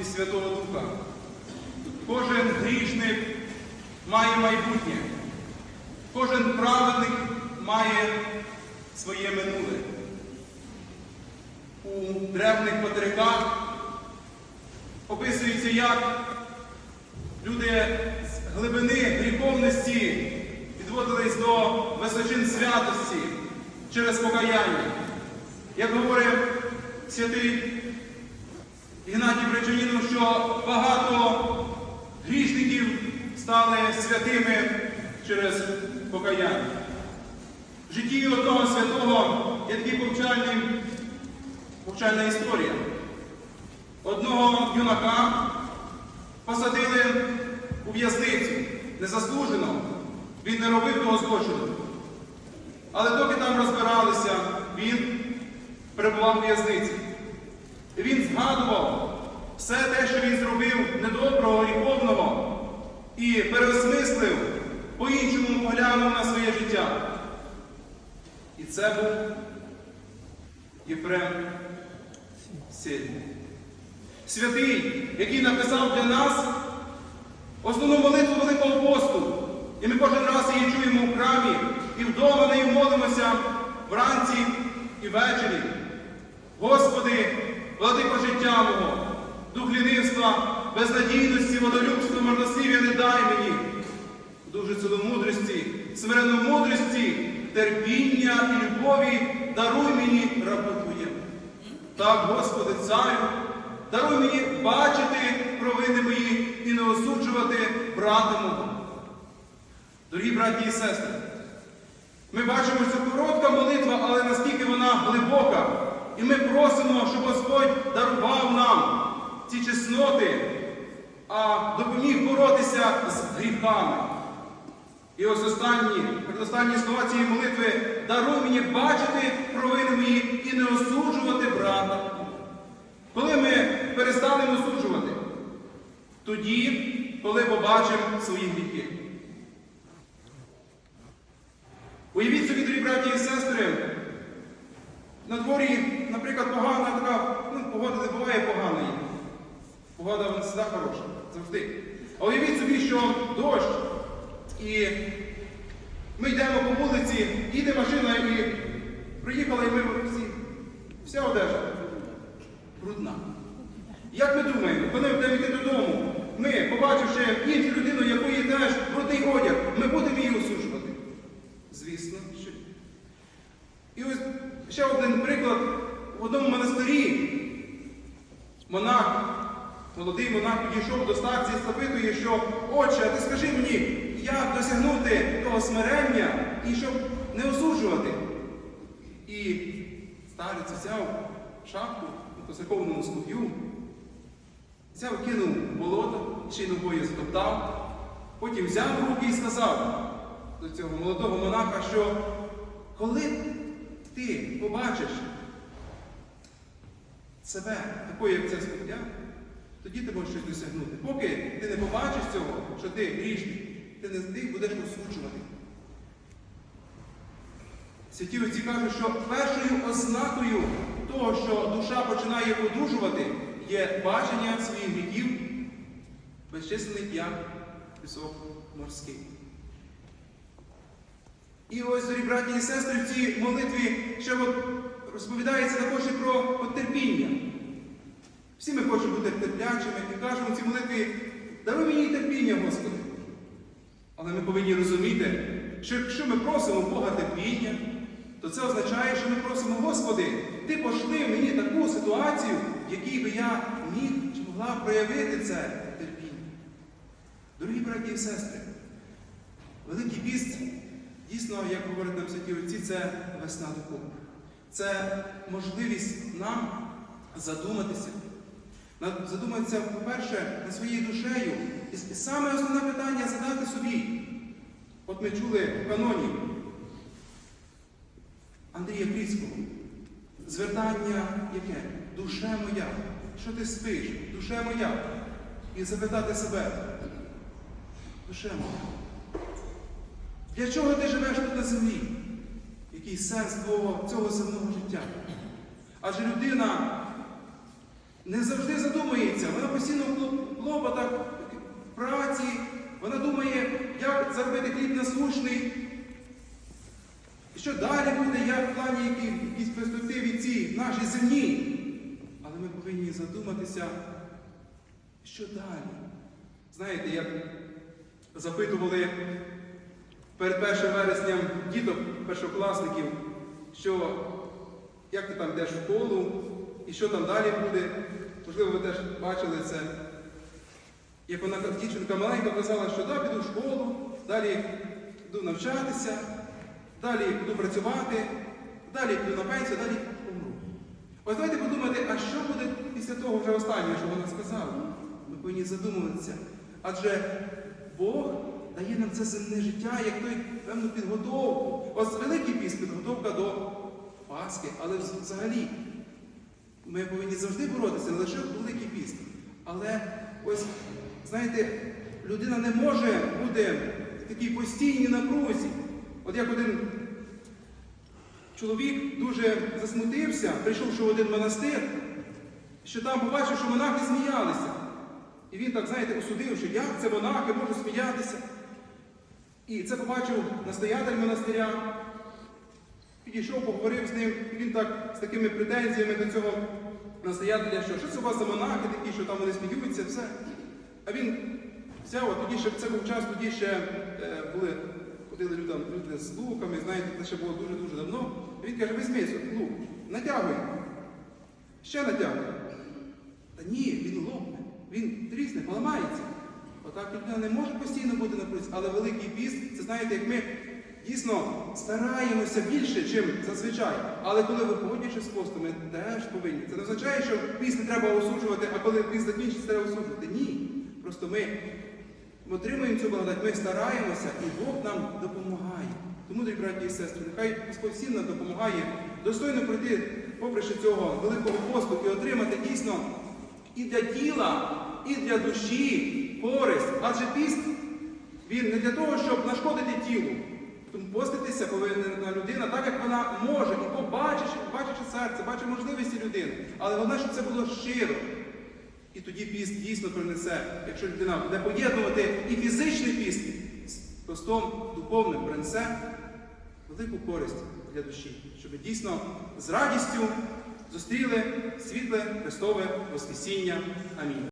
і Святого Духа. Кожен грішник має майбутнє. Кожен праведник має своє минуле. У древних материках описується, як люди з глибини гріховності підводились до височин святості через покаяння. Як говорив святий Ігнатій Бречанінов, що багато грішників стали святими через покаяння. В житті одного святого є повчальний, повчальна історія. Одного юнака посадили у в'язницю незаслужено. Він не робив того злочину. Але доки там розбиралися, він перебував у в'язниці. І він згадував все те, що він зробив недоброго і повного, і переосмислив, по-іншому поглянув на своє життя. І це був Єфрем Сильний. Святий, який написав для нас основну молитву Великого посту. І ми кожен раз її чуємо в храмі і вдома нею молимося вранці і ввечері. Господи, владико життя мого, дух лінивства, безнадійності, водолюбства, марнослів'я не дай мені, дуже ціломудрості, смиренномудрості, терпіння і любові даруй мені рабу. Так, Господи, Царю, даруй мені бачити провини мої і не осуджувати брата мого. Дорогі браті і сестри, ми бачимо, що коротка молитва, але наскільки вона глибока. І ми просимо, щоб Господь дарував нам ці чесноти, а допоміг боротися з гріхами. І ось останні, передостанні слова цієї молитви даруй мені бачити провини мої і не осуджувати брата. Коли ми перестанемо осуджувати? Тоді, коли побачимо свої гріхи. Уявіть собі, дорогі браті і сестри, на дворі, наприклад, погана така, ну, погода не буває поганої. Погода вона завжди хороша, завжди. А уявіть собі, що дощ, і ми йдемо по вулиці, їде машина і приїхала, і ми всі, вся одежа брудна. Як ми думаємо, коли ми йти додому, ми, побачивши іншу людину, якої теж брудний одяг, ми будемо її осуджувати? Звісно, що. І ось ще один приклад в одному монастирі. Монах, молодий монах підійшов до старця і запитує, що Отче, а ти скажи мені, як досягнути того смирення і щоб не осуджувати. І старець взяв шапку по церковному слух'ю, взяв, кинув болото, й ногою затоптав, потім взяв руки і сказав до цього молодого монаха, що коли ти побачиш себе такою, як це слухня, тоді ти можеш щось досягнути. Поки ти не побачиш цього, що ти грішний, ти не ти будеш осуджувати. Святі отці кажуть, що першою ознакою того, що душа починає одужувати, є бачення своїх гріхів, безчислених як пісок морський. І ось, дорогі браті і сестри, в цій молитві ще от розповідається також і про от терпіння. Всі ми хочемо бути терплячими і кажемо в цій молитві, даруй мені терпіння, Господи. Але ми повинні розуміти, що якщо ми просимо Бога терпіння, то це означає, що ми просимо, Господи, Ти пошли мені таку ситуацію, в якій би я міг чи могла проявити це терпіння. Дорогі браті і сестри, Великий піст, дійсно, як говорять нам святі отці, це весна духовна. Це можливість нам задуматися. Задуматися, по-перше, над своєю душею. І саме основне питання задати собі. От ми чули в каноні Андрія Кріцького. Звертання яке? Душе моя. Що ти спиш? Душе моя. І запитати себе. Душе моя. Для чого ти живеш тут на землі? Який сенс твого, цього земного життя? Адже людина не завжди задумується, вона постійно в праці. Вона думає, як заробити хліб насущний. І що далі буде, як в плані які- якісь перспективі ці наші земні. Але ми повинні задуматися, що далі. Знаєте, як запитували перед 1 вересням діток, першокласників, що як ти там йдеш в школу і що там далі буде. Можливо, ви теж бачили це. Як вона дівчинка маленька казала, що да, піду в школу, далі піду навчатися, далі піду працювати, далі піду на пенсію, далі помру. Ось давайте подумати, а що буде після того вже останнього, що вона сказала? Ми повинні задумуватися. Адже Бог дає нам це земне життя, як той певну підготовку. Ось Великий піст підготовка до Пасхи, але взагалі ми повинні завжди боротися, не лише в Великий піст. Але ось, знаєте, людина не може бути в такій постійній напрузі. От як один чоловік дуже засмутився, прийшовши в один монастир, що там побачив, що монахи сміялися. І він так, знаєте, осудив, що як це монахи можуть сміятися. І це побачив настоятель монастиря, підійшов, поговорив з ним, і він так з такими претензіями до цього настоятеля, що що це у вас за монахи такі, що там вони сміються, все. А він взяв, а тоді ще це був час, тоді ще е, були, ходили люди, люди з луками, знаєте, це ще було дуже-дуже давно. І він каже, візьми лук, натягуй. Ще натягуй. Та ні, він лопне, він трісне, поламається. Отак людина не може постійно бути на працю, але Великий піст, це знаєте, як ми дійсно стараємося більше, ніж зазвичай. Але коли виходячи з посту, ми теж повинні. Це не означає, що піст треба осуджувати, а коли піст закінчиться, треба осуджувати. Ні. Просто ми отримуємо цю благодать, ми стараємося, і Бог нам допомагає. Тому, дорогі браті і сестри, нехай Господь всім нам допомагає достойно пройти, попри цього великого посту і отримати дійсно і для тіла, і для душі користь. Адже піст він не для того, щоб нашкодити тілу. Тому поститися повинна людина так, як вона може, і побачивши, бачачи серце, бачить можливості людини. Але головне, щоб це було щиро. І тоді піст дійсно принесе, якщо людина буде поєднувати і фізичний піст з постом духовним, принесе велику користь для душі, щоб дійсно з радістю зустріли світле Христове Воскресіння. Амінь.